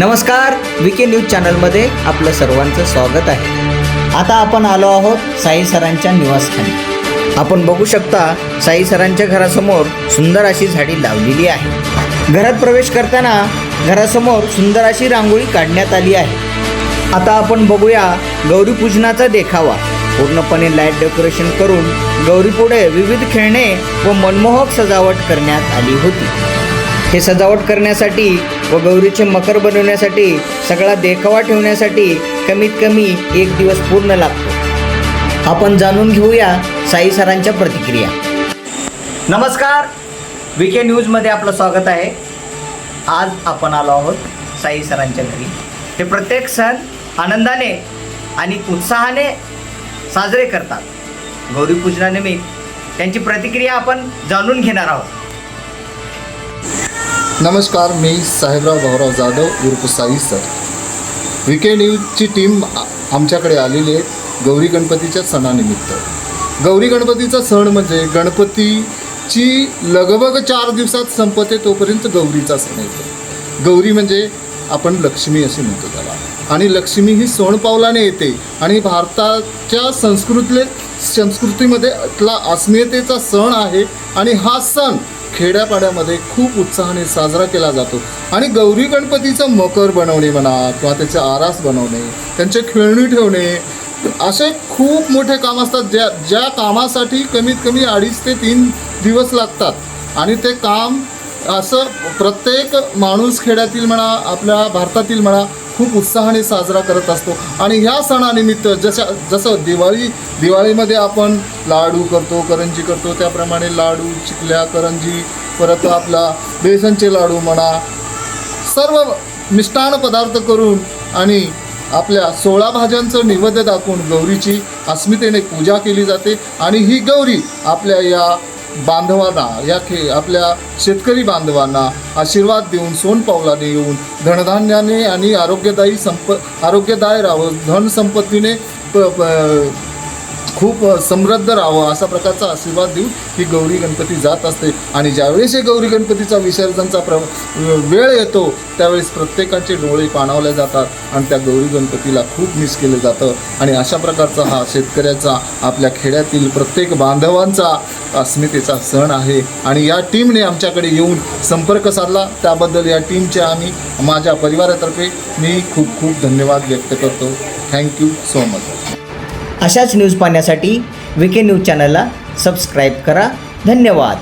नमस्कार विके न्यूज चॅनलमध्ये आपलं सर्वांचं स्वागत आहे. आता आपण आलो आहोत साई सरांच्या निवासस्थानी. आपण बघू शकता साई सरांच्या घरासमोर सुंदर अशी झाडी लावलेली आहे. घरात प्रवेश करताना घरासमोर सुंदर अशी रांगोळी काढण्यात आली आहे. आता आपण बघूया गौरी पूजनाचा देखावा. पूर्णपणे लाइट डेकोरेशन करून गौरीपुढे विविध खेळणे व मनमोहक सजावट करण्यात आली होती. हे सजावट करण्यासाठी व गौरीचे मकर बनवण्यासाठी सगळा देखावा ठेवण्यासाठी कमीत कमी एक दिवस पूर्ण लागतो. आपण जाणून घेऊया साई सरांच्या प्रतिक्रिया. नमस्कार. विके न्यूजमध्ये आपलं स्वागत आहे. आज आपण आलो आहोत साई सरांच्या घरी. ते प्रत्येक सण आनंदाने आणि उत्साहाने साजरे करतात. गौरीपूजनानिमित्त त्यांची प्रतिक्रिया आपण जाणून घेणार आहोत. नमस्कार मी साहेबराव भाऊराव जाधव उर्फ साई सर. विके न्यूजची टीम आमच्याकडे आलेली आहे गौरी गणपतीच्या सणानिमित्त. गौरी गणपतीचा सण म्हणजे गणपतीची लगभग चार दिवसात संपते तोपर्यंत गौरीचा सण येतो. गौरी म्हणजे आपण लक्ष्मी असे म्हणतो त्याला. आणि लक्ष्मी ही सोनपावलाने येते आणि भारताच्या संस्कृतीले संस्कृतीमध्ये आपला अस्मितेचा सण आहे आणि हा सण खेड्यापाड्यामध्ये खूप उत्साहाने साजरा केला जातो. आणि गौरी गणपतीचं मकर बनवणे म्हणा किंवा त्याचे आरास बनवणे त्यांचे खेळणी ठेवणे असे खूप मोठे काम असतात ज्या ज्या कामासाठी कमीत कमी अडीच ते तीन दिवस लागतात. आणि ते काम असं प्रत्येक माणूस खेड्यातील म्हणा आपल्या भारतातील म्हणा खूप उत्साहाने साजरा करत असतो. आणि ह्या सणानिमित्त जशा जसं दिवाळी दिवाळीमध्ये आपण लाडू करतो करंजी करतो त्याप्रमाणे लाडू चिकल्या करंजी परत आपला बेसनचे लाडू म्हणा सर्व मिष्टान्न पदार्थ करून आणि आपल्या सोळा भाज्यांचं निवेद्य दाखवून गौरीची अस्मितेने पूजा केली जाते. आणि ही गौरी आपल्या या बांधवांना या खे आपल्या शेतकरी बांधवांना आशीर्वाद देऊन सोनपावलाने येऊन धनधान्याने आणि आरोग्यदायी संप आरोग्यदायी राहावं धनसंपत्तीने प प- खूप समृद्ध राहावं असा प्रकारचा आशीर्वाद देऊन ही गौरी गणपती जात असते. आणि ज्यावेळेस हे गौरी गणपतीचा विसर्जनचा प्र वेळ येतो त्यावेळेस प्रत्येकाचे डोळे पाणावले जातात आणि त्या गौरी गणपतीला खूप मिस केलं जातं. आणि अशा प्रकारचा हा शेतकऱ्याचा आपल्या खेड्यातील प्रत्येक बांधवांचा अस्मितेचा सण आहे. आणि या टीमने आमच्याकडे येऊन संपर्क साधला. त्याबद्दल या टीमच्या आम्ही माझ्या परिवारातर्फे मी खूप खूप धन्यवाद व्यक्त करतो. Thank you so much. अशाच न्यूज पाहण्यासाठी विके न्यूज चॅनलला सबस्क्राईब करा. धन्यवाद.